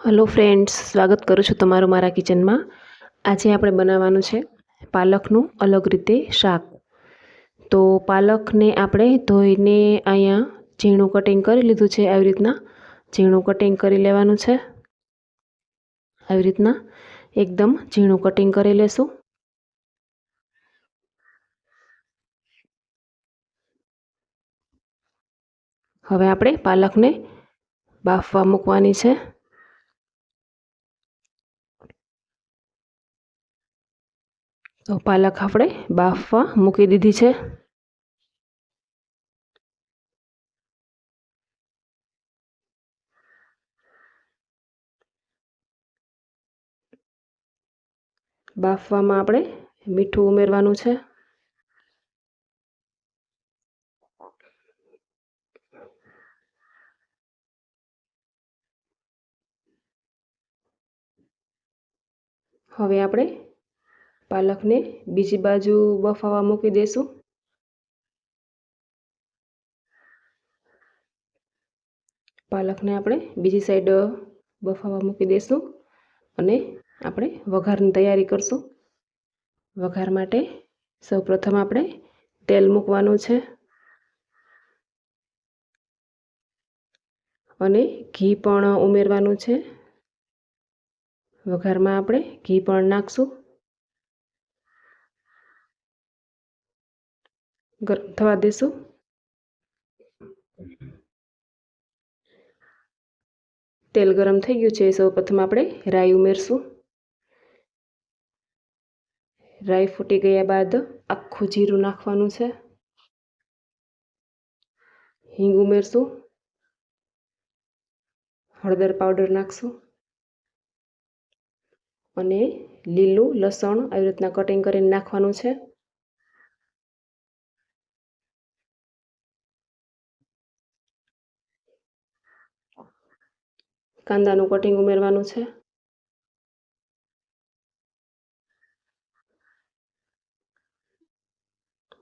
Hello friends સ્વાગત કરું છું તમારું મારા કિચનમાં આજે આપણે બનાવવાનું છે પાલકનું અલગ રીતે શાક. તો પાલકને આપણે ધોઈને અહીંયા ઝીણું કટિંગ કરી લીધું છે આવી રીતના. ઝીણું કટિંગ કરી લેવાનું છે. આવી રીતના એકદમ ઝીણું કટિંગ કરી લેશું. હવે આપણે પાલકને બાફવા મૂકવાની છે. તો પાલક આપણે બાફવા મૂકી દીધી છે. બાફવામાં આપણે મીઠું ઉમેરવાનું છે. હવે આપણે પાલકને બીજી બાજુ બફાવા મૂકી દઈશું પાલકને આપણે બીજી સાઈડ બફાવા મૂકી દઈશું અને આપણે વઘારની તૈયારી કરશું. વઘાર માટે સૌપ્રથમ આપણે તેલ મૂકવાનું છે અને ઘી પણ ઉમેરવાનું છે. વઘારમાં આપણે ઘી પણ નાખશું. ગરમ થવા દેશું. તેલ ગરમ થઈ ગયું છે, સૌ પ્રથમ આપણે રાઈ ઉમેરશું. રાઈ ફૂટી ગયા બાદ આખું જીરું નાખવાનું છે. હિંગ ઉમેરશું. હળદર પાવડર નાખશું. અને લીલું લસણ આવી રીતના કટિંગ કરીને નાખવાનું છે. કાંદાનું કટિંગ ઉમેરવાનું છે.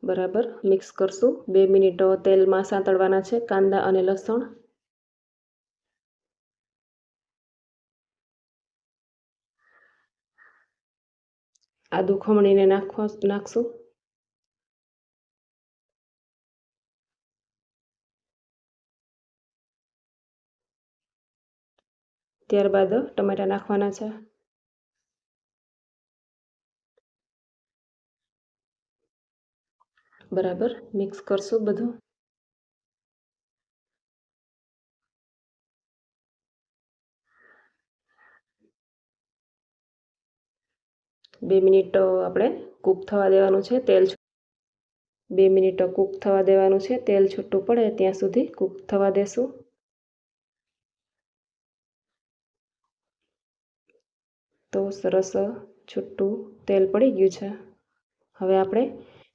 બરાબર, મિક્સ કરશું. બે મિનિટ તેલમાં સાંતળવાના છે કાંદા અને લસણ. આદુ ખમણીને નાખવા, નાખશું. ત્યારબાદ ટમેટા નાખવાના છે. બરાબર, મિક્સ કરશું બધું. બે મિનિટ આપણે કૂક થવા દેવાનું છે, તેલ બે મિનિટ કૂક થવા દેવાનું છે, તેલ છૂટું પડે ત્યાં સુધી કૂક થવા દેશું. તો સરસ છૂટું તેલ પડી ગયું છે. હવે આપણે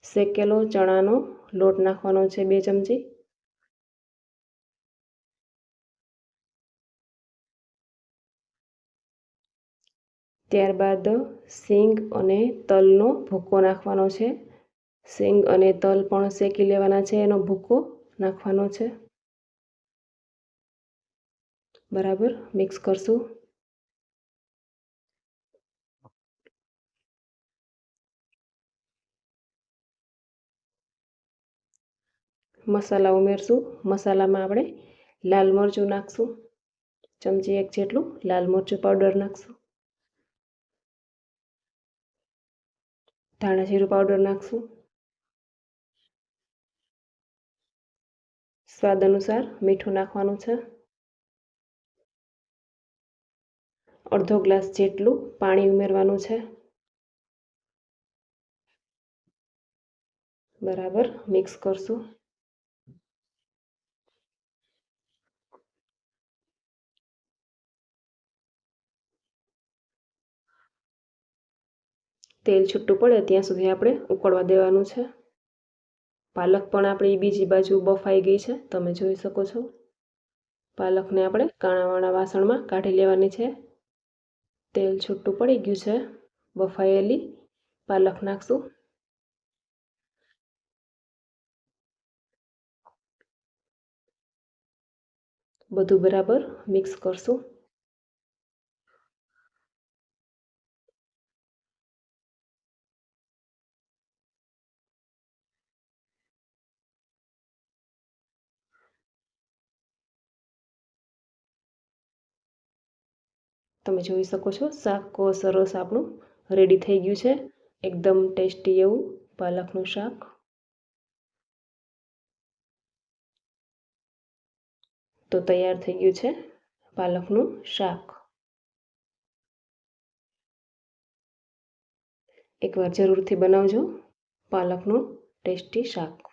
શેકેલો ચણાનો લોટ નાખવાનો છે બે ચમચી. ત્યારબાદ સિંગ અને તલનો ભૂકો નાખવાનો છે. સિંગ અને તલ પણ શેકી લેવાના છે, એનો ભૂકો નાખવાનો છે. બરાબર, મિક્સ કરશું. મસાલા ઉમેરશું. મસાલામાં આપણે લાલ મરચું નાખશું. ચમચી એક જેટલું લાલ મરચું પાવડર નાખશું. ધાણા જીરું પાવડર નાખશું. સ્વાદ અનુસાર મીઠું નાખવાનું છે. અડધો ગ્લાસ જેટલું પાણી ઉમેરવાનું છે. બરાબર, મિક્સ કરશું. તેલ છૂટું પડે ત્યાં સુધી આપણે ઉકળવા દેવાનું છે. પાલક પણ આપણી બીજી બાજુ બફાઈ ગઈ છે, તમે જોઈ શકો છો. પાલકને આપણે કાણાવાળા વાસણમાં કાઢી લેવાની છે. તેલ છૂટું પડી ગયું છે, બફાયેલી પાલક નાખશું. બધું બરાબર મિક્સ કરશું. તમે જોઈ શકો છો, શાક સરસ આપણું રેડી થઈ ગયું છે. એકદમ ટેસ્ટી એવું પાલકનું શાક. તો તૈયાર થઈ ગયું છે પાલકનું શાક. એકવાર જરૂરથી બનાવજો પાલકનું ટેસ્ટી શાક.